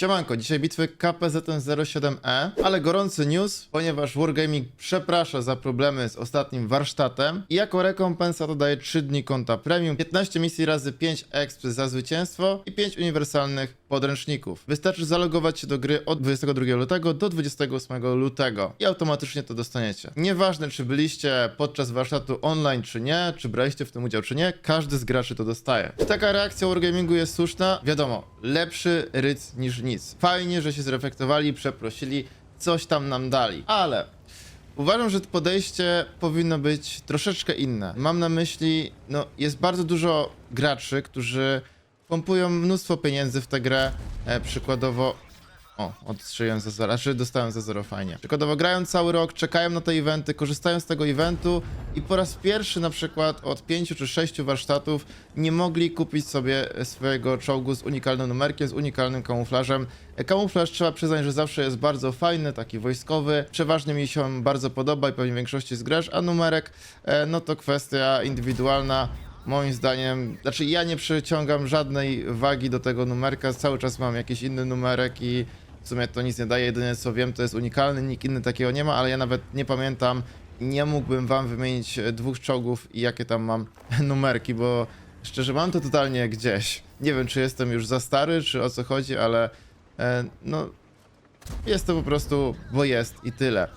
Siemanko, dzisiaj bitwy KPZN07E, ale gorący news, ponieważ Wargaming przeprasza za problemy z ostatnim warsztatem i jako rekompensat dodaje 3 dni konta premium, 15 misji razy 5 exp za zwycięstwo i 5 uniwersalnych podręczników. Wystarczy zalogować się do gry od 22 lutego do 28 lutego i automatycznie to dostaniecie. Nieważne czy byliście podczas warsztatu online czy nie, czy braliście w tym udział czy nie, każdy z graczy to dostaje. Czy taka reakcja Wargamingu jest słuszna? Wiadomo, lepszy ryc niż nic. Fajnie, że się zreflektowali, przeprosili, coś tam nam dali, ale Uważam, że podejście powinno być troszeczkę inne. Mam na myśli, no jest bardzo dużo graczy, którzy pompują mnóstwo pieniędzy w tę grę. E, przykładowo. O, odstrzeliłem za zero, znaczy dostałem za zero, fajnie. Przykładowo grają cały rok, czekają na te eventy, korzystają z tego eventu i po raz pierwszy na przykład od pięciu czy sześciu warsztatów nie mogli kupić sobie swojego czołgu z unikalnym numerkiem, z unikalnym kamuflażem. E, Kamuflaż trzeba przyznać, że zawsze jest bardzo fajny, taki wojskowy. Przeważnie mi się on bardzo podoba i pewnie w większości zgrasz, a numerek, e, no to kwestia indywidualna. Moim zdaniem, znaczy ja nie przyciągam żadnej wagi do tego numerka, cały czas mam jakiś inny numerek i w sumie to nic nie daje, jedyne co wiem to jest unikalny, nikt inny takiego nie ma, ale ja nawet nie pamiętam, nie mógłbym wam wymienić e, dwóch czołgów i jakie tam mam numerki, bo szczerze mam to totalnie gdzieś. Nie wiem czy jestem już za stary, czy o co chodzi, ale e, no jest to po prostu, bo jest i tyle.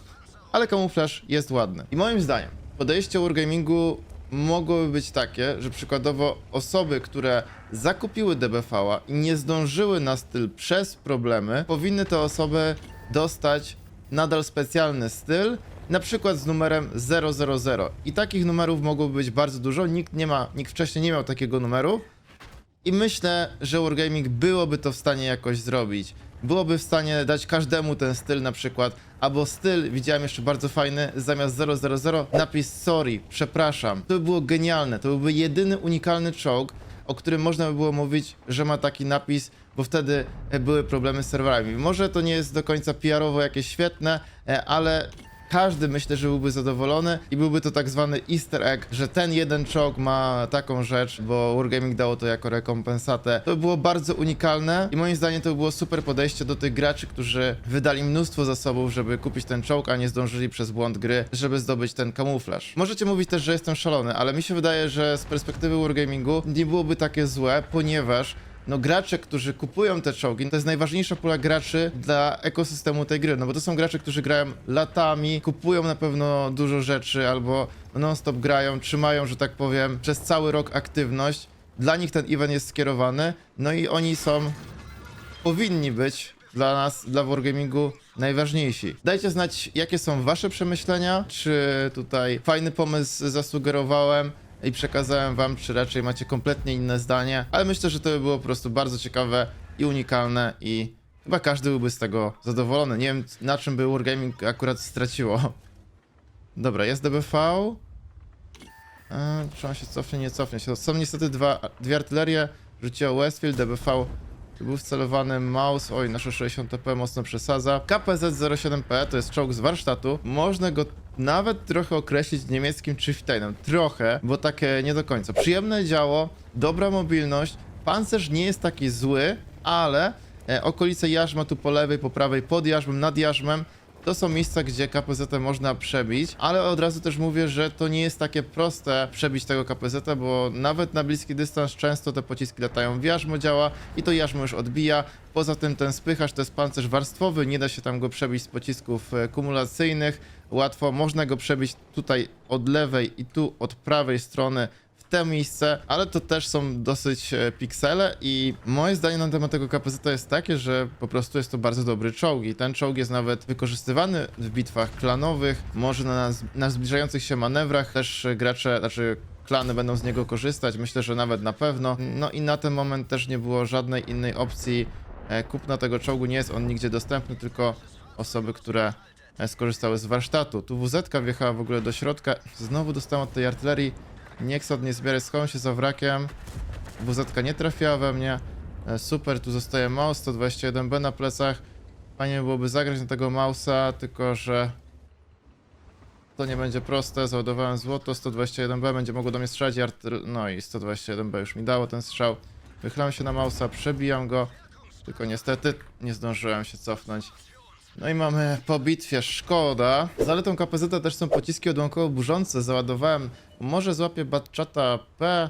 Ale kamuflaż jest ładny. I moim zdaniem podejście Wargamingu mogłoby być takie, że przykładowo osoby, które zakupiły DBV-a i nie zdążyły na styl przez problemy, powinny te osoby dostać nadal specjalny styl, na przykład z numerem 000. I takich numerów mogłoby być bardzo dużo. Nikt nie ma, nikt wcześniej nie miał takiego numeru. I myślę, że Wargaming byłoby to w stanie jakoś zrobić. Byłoby w stanie dać każdemu ten styl na przykład, albo styl, widziałem jeszcze bardzo fajny, zamiast 000 napis sorry, przepraszam. To by było genialne, to byłby jedyny unikalny czołg, o którym można by było mówić, że ma taki napis, bo wtedy e, były problemy z serwerami. Może to nie jest do końca PR-owo jakieś świetne, e, ale każdy myślę, że byłby zadowolony i byłby to tak zwany easter egg, że ten jeden czołg ma taką rzecz, bo Wargaming dało to jako rekompensatę. To by było bardzo unikalne i moim zdaniem to by było super podejście do tych graczy, którzy wydali mnóstwo zasobów, żeby kupić ten czołg, a nie zdążyli przez błąd gry, żeby zdobyć ten kamuflaż. Możecie mówić też, że jestem szalony, ale mi się wydaje, że z perspektywy Wargamingu nie byłoby takie złe, ponieważ no gracze, którzy kupują te czołgi, to jest najważniejsza pula graczy dla ekosystemu tej gry, no bo to są gracze, którzy grają latami, kupują na pewno dużo rzeczy albo non-stop grają, trzymają, że tak powiem, przez cały rok aktywność. Dla nich ten event jest skierowany, no i oni są, powinni być dla nas, dla Wargamingu najważniejsi. Dajcie znać, jakie są wasze przemyślenia, czy tutaj fajny pomysł zasugerowałem i przekazałem wam, czy raczej macie kompletnie inne zdanie, ale myślę, że to by było po prostu bardzo ciekawe i unikalne i chyba każdy byłby z tego zadowolony. Nie wiem, na czym by Wargaming akurat straciło. Dobra, jest DBV. Eee, czy on się cofnie, nie cofnie się. Są niestety dwa, dwie artylerie. Rzuciła Westfield, DBV był wcelowany mouse, oj, nasze 60 TP mocno przesadza. KPZ-07P to jest czołg z warsztatu. Można go nawet trochę określić niemieckim Chieftainem. Trochę, bo takie nie do końca. Przyjemne działo, dobra mobilność, pancerz nie jest taki zły, ale e, okolice jarzma tu po lewej, po prawej, pod jarzmem, nad jarzmem to są miejsca, gdzie KPZ można przebić, ale od razu też mówię, że to nie jest takie proste przebić tego KPZ, bo nawet na bliski dystans często te pociski latają w jarzmo działa i to jarzmo już odbija. Poza tym ten spychacz to jest pancerz warstwowy, nie da się tam go przebić z pocisków e, kumulacyjnych. Łatwo można go przebić tutaj od lewej i tu od prawej strony te miejsce, ale to też są dosyć e, piksele i moje zdanie na temat tego KPZ jest takie, że po prostu jest to bardzo dobry czołg i ten czołg jest nawet wykorzystywany w bitwach klanowych, może na, na zbliżających się manewrach też gracze, znaczy klany będą z niego korzystać, myślę, że nawet na pewno. No i na ten moment też nie było żadnej innej opcji e, kupna tego czołgu, nie jest on nigdzie dostępny, tylko osoby, które e, skorzystały z warsztatu. Tu WZ wjechała w ogóle do środka, znowu dostałem od tej artylerii Niexod nie zbieraj, schowam się za wrakiem. WZ nie trafiła we mnie. E, Super, tu zostaje mouse, 121B na plecach. Fajnie byłoby zagrać na tego mausa, tylko że to nie będzie proste. Załadowałem złoto, 121B będzie mogło do mnie strzelać. No i 121B już mi dało ten strzał. Wychylam się na mausa, przebijam go. Tylko niestety nie zdążyłem się cofnąć. No i mamy po bitwie, szkoda. Zaletą KPZ też są pociski odłamkowo burzące. Załadowałem, może złapię Batchata P.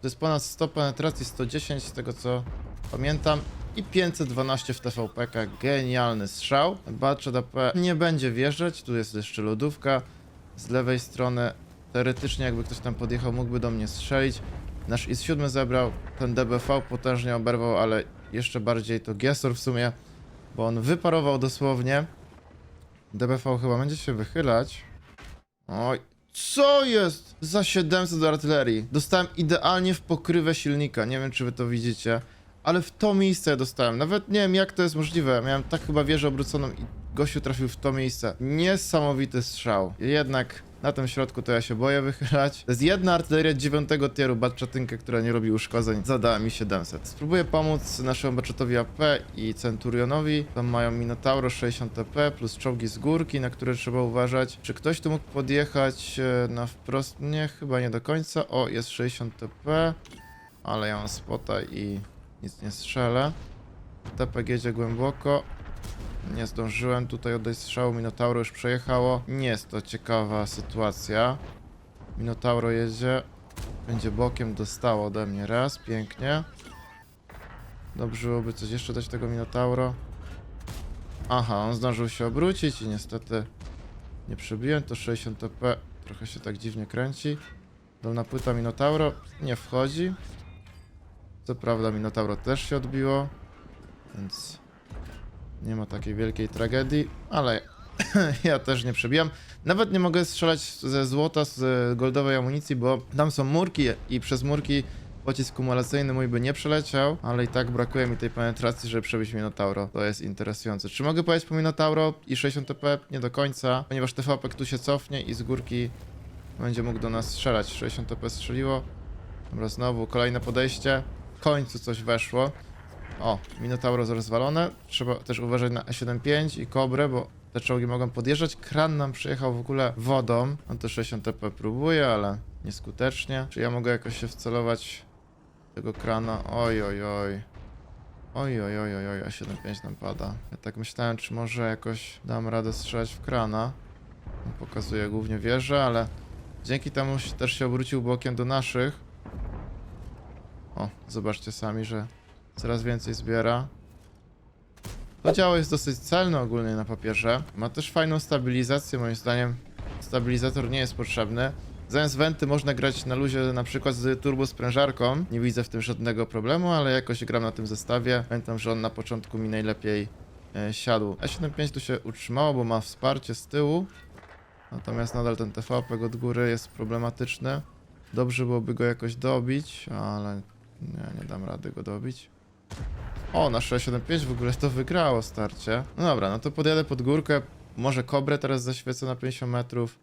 To jest ponad 100 penetracji, 110 z tego co pamiętam. I 512 w TVPK, genialny strzał. Batchat AP nie będzie wjeżdżać, tu jest jeszcze lodówka. Z lewej strony, teoretycznie jakby ktoś tam podjechał, mógłby do mnie strzelić. Nasz IS-7 zebrał, ten DBV potężnie oberwał, ale jeszcze bardziej to Gesor w sumie, bo on wyparował dosłownie. DBV chyba będzie się wychylać. Oj, co jest? Za 700 do artylerii. Dostałem idealnie w pokrywę silnika, nie wiem czy wy to widzicie, ale w to miejsce dostałem. Nawet nie wiem jak to jest możliwe. Miałem tak chyba wieżę obróconą i gościu trafił w to miejsce. Niesamowity strzał. Jednak na tym środku to ja się boję wychylać. To jest jedna artyleria dziewiątego tieru Batchatynkę, która nie robi uszkodzeń. Zadała mi 700. Spróbuję pomóc naszemu Batchatowi AP i Centurionowi. Tam mają Minotauro 60 TP plus czołgi z górki, na które trzeba uważać. Czy ktoś tu mógł podjechać e, na wprost? Nie, chyba nie do końca. O, jest 60 TP, ale ja mam spota i nic nie strzelę. TPG jedzie głęboko. Nie zdążyłem tutaj oddać strzału, Minotauro już przejechało. Nie jest to ciekawa sytuacja. Minotauro jedzie. Będzie bokiem, dostało ode mnie raz, pięknie. Dobrze byłoby coś jeszcze dać tego Minotauro. Aha, on zdążył się obrócić i niestety nie przebiłem. To 60 TP, trochę się tak dziwnie kręci. Dolna płyta Minotauro nie wchodzi. Co prawda Minotauro też się odbiło, więc nie ma takiej wielkiej tragedii, ale ja też nie przebijam. Nawet nie mogę strzelać ze złota, z goldowej amunicji, bo tam są murki i przez murki pocisk kumulacyjny mój by nie przeleciał, ale i tak brakuje mi tej penetracji, żeby przebić Minotauro. To jest interesujące. Czy mogę pojechać po Minotauro i 60 TP? Nie do końca, ponieważ TVP tu się cofnie i z górki będzie mógł do nas strzelać. 60 TP strzeliło. Dobra, znowu kolejne podejście. W końcu coś weszło. O, Minotauro rozwalone. Trzeba też uważać na E75 i Kobrę, bo te czołgi mogą podjeżdżać. Kran nam przyjechał w ogóle wodą. On to 60 TP próbuje, ale nieskutecznie. Czy ja mogę jakoś się wcelować tego krana? Oj, oj, oj. Oj, oj, oj, oj, oj, A75 nam pada. Ja tak myślałem, czy może jakoś dam radę strzelać w krana. On pokazuje głównie wieżę, ale dzięki temu też się obrócił bokiem do naszych. O, zobaczcie sami, że coraz więcej zbiera. To działo jest dosyć celne ogólnie na papierze. Ma też fajną stabilizację, moim zdaniem. Stabilizator nie jest potrzebny. Zamiast wenty można grać na luzie na przykład z turbo sprężarką. Nie widzę w tym żadnego problemu, ale jakoś gram na tym zestawie. Pamiętam, że on na początku mi najlepiej e, siadł. E75 tu się utrzymało, bo ma wsparcie z tyłu. Natomiast nadal ten TVP od góry jest problematyczny. Dobrze byłoby go jakoś dobić, ale nie, nie dam rady go dobić. O, na 675 w ogóle to wygrało starcie. No dobra, no to podjadę pod górkę. Może kobrę teraz zaświecę na 50 metrów.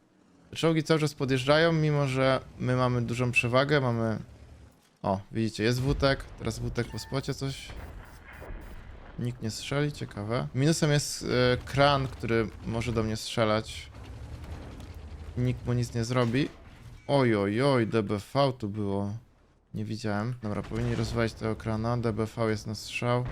Czołgi cały czas podjeżdżają, mimo że my mamy dużą przewagę, mamy... O, widzicie, jest wutek, teraz wutek po spocie coś... Nikt nie strzeli, ciekawe. Minusem jest e, kran, który może do mnie strzelać. Nikt mu nic nie zrobi. Oj, oj, oj, DBV tu było. Nie widziałem. Dobra, powinni rozwalić tego krana. DBV jest na strzał.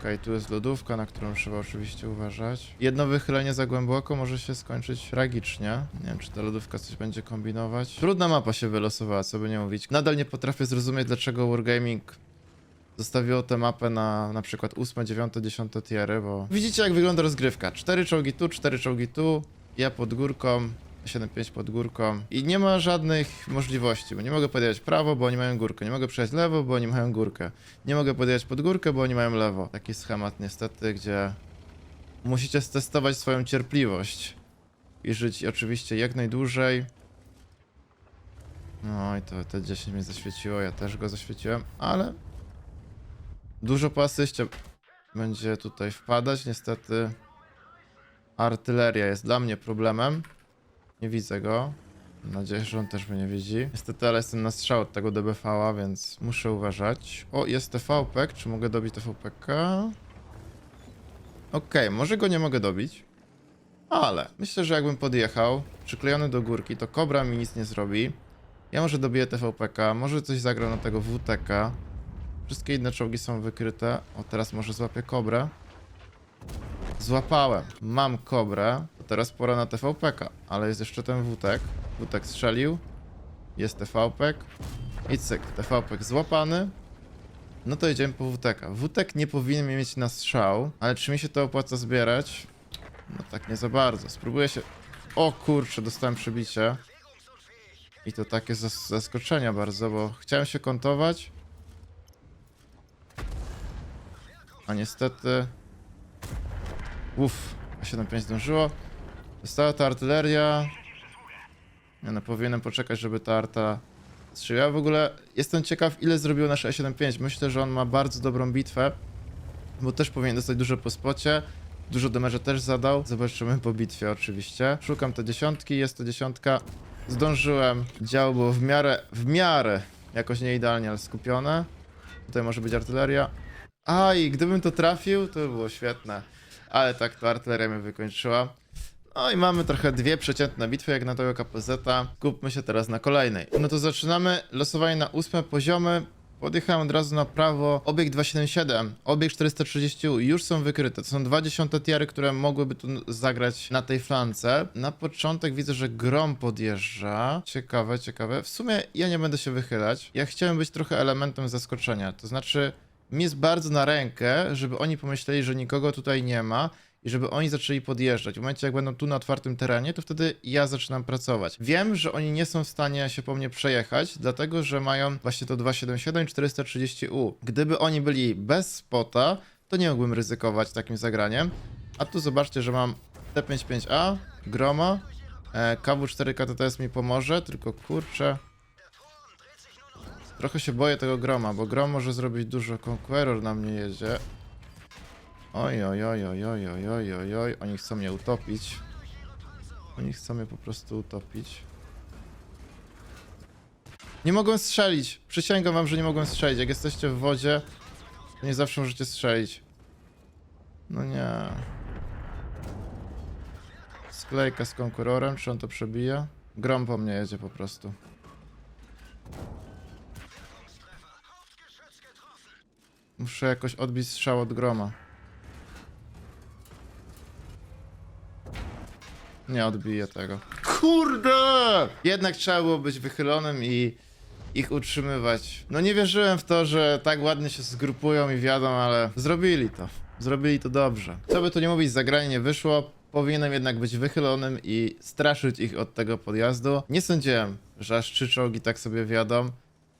Okej, tu jest lodówka, na którą trzeba oczywiście uważać. Jedno wychylenie za głęboko może się skończyć tragicznie. Nie wiem, czy ta lodówka coś będzie kombinować. Trudna mapa się wylosowała, co by nie mówić. Nadal nie potrafię zrozumieć, dlaczego Wargaming zostawiło tę mapę na na przykład 8, 9, 10 tiery, bo... Widzicie, jak wygląda rozgrywka. Cztery czołgi tu, cztery czołgi tu. Ja pod górką, 7-5 pod górką i nie ma żadnych możliwości, bo nie mogę podjechać prawo, bo oni mają górkę, nie mogę przejść lewo, bo oni mają górkę, nie mogę podjechać pod górkę, bo oni mają lewo. Taki schemat niestety, gdzie musicie stestować swoją cierpliwość i żyć oczywiście jak najdłużej. No i to te 10 mnie zaświeciło, ja też go zaświeciłem, ale dużo po asyście będzie tutaj wpadać, niestety artyleria jest dla mnie problemem. Nie widzę go. Mam nadzieję, że on też mnie nie widzi. Niestety, ale jestem na strzał od tego DBV-a, więc muszę uważać. O, jest TVP. Czy mogę dobić TVP-ka? Okej, może go nie mogę dobić. Ale myślę, że jakbym podjechał, przyklejony do górki, to Kobra mi nic nie zrobi. Ja może dobiję TVP-ka, może coś zagram na tego WTK. Wszystkie inne czołgi są wykryte. O, teraz może złapię kobrę. Złapałem. Mam kobrę. To teraz pora na TVP-ka. Ale jest jeszcze ten wutek. Wutek strzelił. Jest TVP. I cyk. TVP złapany. No to idziemy po WTK. WTK nie powinien mieć na strzał, ale czy mi się to opłaca zbierać? No tak nie za bardzo. Spróbuję się... O kurczę, dostałem przebicie. I to takie zas zaskoczenia bardzo, bo chciałem się kontować. A niestety... Uff, 7-5 zdążyło. Została ta artyleria. Ja no, powinienem poczekać, żeby ta arta strzeliła. W ogóle jestem ciekaw, ile zrobiło nasze E75. Myślę, że on ma bardzo dobrą bitwę, bo też powinien dostać dużo po spocie. Dużo demerze też zadał. Zobaczymy po bitwie oczywiście. Szukam te dziesiątki, jest to dziesiątka. Zdążyłem. Działo było w miarę, w miarę, jakoś nie idealnie, ale skupione. Tutaj może być artyleria. Aj, gdybym to trafił, to by było świetne. Ale tak, to artyleria mnie wykończyła. No i mamy trochę dwie przeciętne bitwy, jak na tego KPZ. Kupmy się teraz na kolejnej. No to zaczynamy losowanie na ósme poziomy. Podjechałem od razu na prawo. Obieg 277, obieg 430 już są wykryte. To są dwa dziesiąte tiary, które mogłyby tu zagrać na tej flance. Na początek widzę, że Grom podjeżdża. Ciekawe, ciekawe. W sumie ja nie będę się wychylać. Ja chciałem być trochę elementem zaskoczenia. To znaczy, mi jest bardzo na rękę, żeby oni pomyśleli, że nikogo tutaj nie ma i żeby oni zaczęli podjeżdżać. W momencie, jak będą tu na otwartym terenie, to wtedy ja zaczynam pracować. Wiem, że oni nie są w stanie się po mnie przejechać, dlatego że mają właśnie to 277 430U. Gdyby oni byli bez spota, to nie mógłbym ryzykować takim zagraniem. A tu zobaczcie, że mam T55A, Groma, e, KW4 KTTS mi pomoże, tylko kurczę. Trochę się boję tego Groma, bo Grom może zrobić dużo. Conqueror na mnie jedzie. Oj, oj, oj, oj, oj, oj, oj, oj, oj, oni chcą mnie utopić. Oni chcą mnie po prostu utopić. Nie mogłem strzelić. Przysięgam wam, że nie mogłem strzelić. Jak jesteście w wodzie, to nie zawsze możecie strzelić. No nie. Sklejka z konkurorem, czy on to przebija? Grom po mnie jedzie po prostu. Muszę jakoś odbić strzał od groma. Nie odbiję tego. Kurde! Jednak trzeba było być wychylonym i ich utrzymywać. No nie wierzyłem w to, że tak ładnie się zgrupują i wiadą, ale zrobili to. Zrobili to dobrze. Co by tu nie mówić, zagranie nie wyszło. Powinienem jednak być wychylonym i straszyć ich od tego podjazdu. Nie sądziłem, że aż trzy czołgi tak sobie wiadą.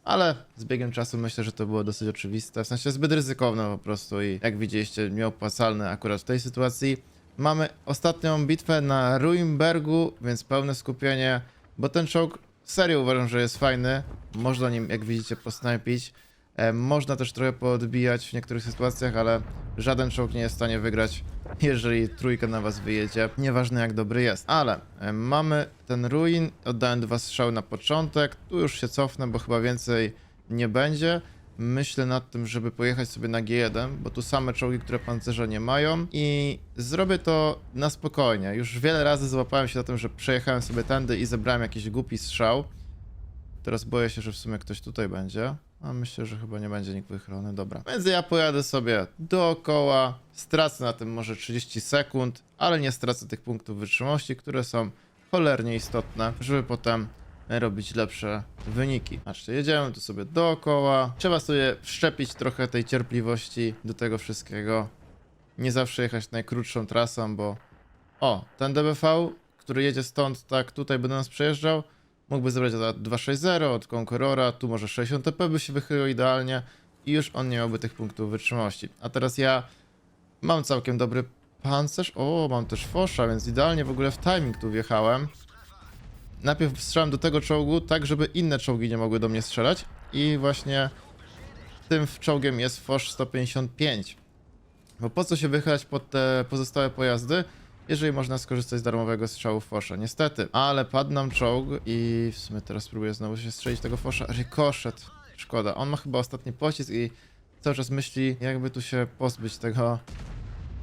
Ale z biegiem czasu myślę, że to było dosyć oczywiste. W sensie zbyt ryzykowne po prostu i jak widzieliście, nieopłacalne akurat w tej sytuacji. Mamy ostatnią bitwę na Ruimbergu, więc pełne skupienie, bo ten czołg serio uważam, że jest fajny. Można nim, jak widzicie, posnajpić. E, można też trochę poodbijać w niektórych sytuacjach, ale żaden czołg nie jest w stanie wygrać, jeżeli trójka na was wyjedzie. Nieważne jak dobry jest. Ale e, mamy ten Ruin, oddałem dwa strzały na początek. Tu już się cofnę, bo chyba więcej nie będzie. Myślę nad tym, żeby pojechać sobie na G1, bo tu same czołgi, które pancerza nie mają i zrobię to na spokojnie. Już wiele razy złapałem się na tym, że przejechałem sobie tędy i zebrałem jakiś głupi strzał. Teraz boję się, że w sumie ktoś tutaj będzie. A myślę, że chyba nie będzie nikt wychylony. Dobra. Więc ja pojadę sobie dookoła. Stracę na tym może 30 sekund, ale nie stracę tych punktów wytrzymałości, które są cholernie istotne, żeby potem robić lepsze wyniki. Znaczy, jedziemy tu sobie dookoła. Trzeba sobie wszczepić trochę tej cierpliwości do tego wszystkiego. Nie zawsze jechać najkrótszą trasą, bo o, ten DBV, który jedzie stąd, tak tutaj by do nas przejeżdżał, mógłby zebrać za 260 od Conquerora, tu może 60 TP by się wychylił idealnie i już on nie miałby tych punktów wytrzymałości. A teraz ja mam całkiem dobry pancerz, o, mam też Fosza, więc idealnie w ogóle w timing tu wjechałem. Najpierw strzelam do tego czołgu, tak żeby inne czołgi nie mogły do mnie strzelać i właśnie tym czołgiem jest Fosz 155. Bo po co się wychylać pod te pozostałe pojazdy, jeżeli można skorzystać z darmowego strzału Fosza? Niestety, ale padł nam czołg i w sumie teraz próbuję znowu się strzelić tego Fosza. Rykoszet. Szkoda, on ma chyba ostatni pocisk i cały czas myśli, jakby tu się pozbyć tego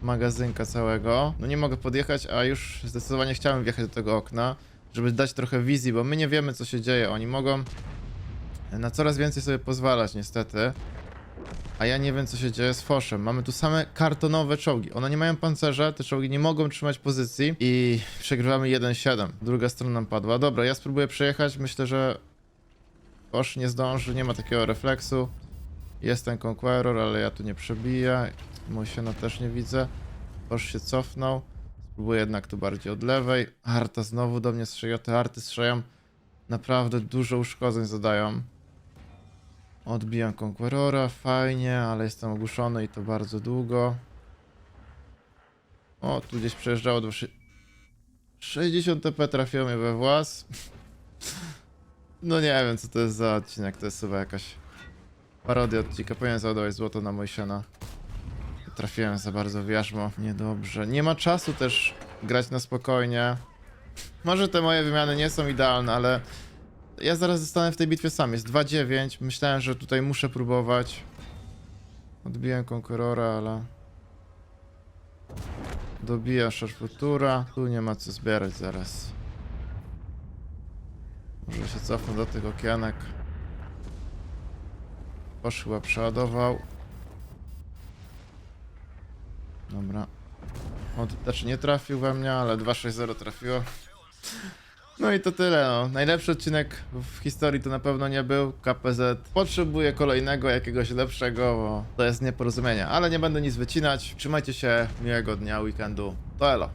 magazynka całego. No nie mogę podjechać, a już zdecydowanie chciałem wjechać do tego okna, żeby dać trochę wizji, bo my nie wiemy co się dzieje. Oni mogą na coraz więcej sobie pozwalać niestety. A ja nie wiem, co się dzieje z Foszem. Mamy tu same kartonowe czołgi. One nie mają pancerza, te czołgi nie mogą trzymać pozycji i przegrywamy 1-7. Druga strona nam padła. Dobra, ja spróbuję przejechać. Myślę, że Fosz nie zdąży, nie ma takiego refleksu. Jest ten Conqueror, ale ja tu nie przebiję. Mosiena też nie widzę. Fosz się cofnął. Spróbuję jednak tu bardziej od lewej. Arta znowu do mnie strzela. Te arty strzelają. Naprawdę dużo uszkodzeń zadają. Odbijam Conquerora, fajnie, ale jestem ogłuszony i to bardzo długo. O, tu gdzieś przejeżdżało do... szy- 60 TP trafiło mnie we włas. No nie wiem, co to jest za odcinek, to jest chyba jakaś parodia odcinka. Powinien załadować złoto na Mojsiana. Trafiłem za bardzo w jarzmo. Niedobrze. Nie ma czasu też grać na spokojnie. Może te moje wymiany nie są idealne, ale ja zaraz zostanę w tej bitwie sam. Jest 2-9. Myślałem, że tutaj muszę próbować. Odbiłem Conquerora, ale... Dobija Szarfutura. Tu nie ma co zbierać zaraz. Może się cofnę do tych okienek. Poszła, przeładował. Dobra. On też nie trafił we mnie, ale 2-6-0 trafiło. No i to tyle, no. Najlepszy odcinek w historii to na pewno nie był. KPZ potrzebuje kolejnego, jakiegoś lepszego, bo to jest nieporozumienie. Ale nie będę nic wycinać. Trzymajcie się, miłego dnia, weekendu. To elo.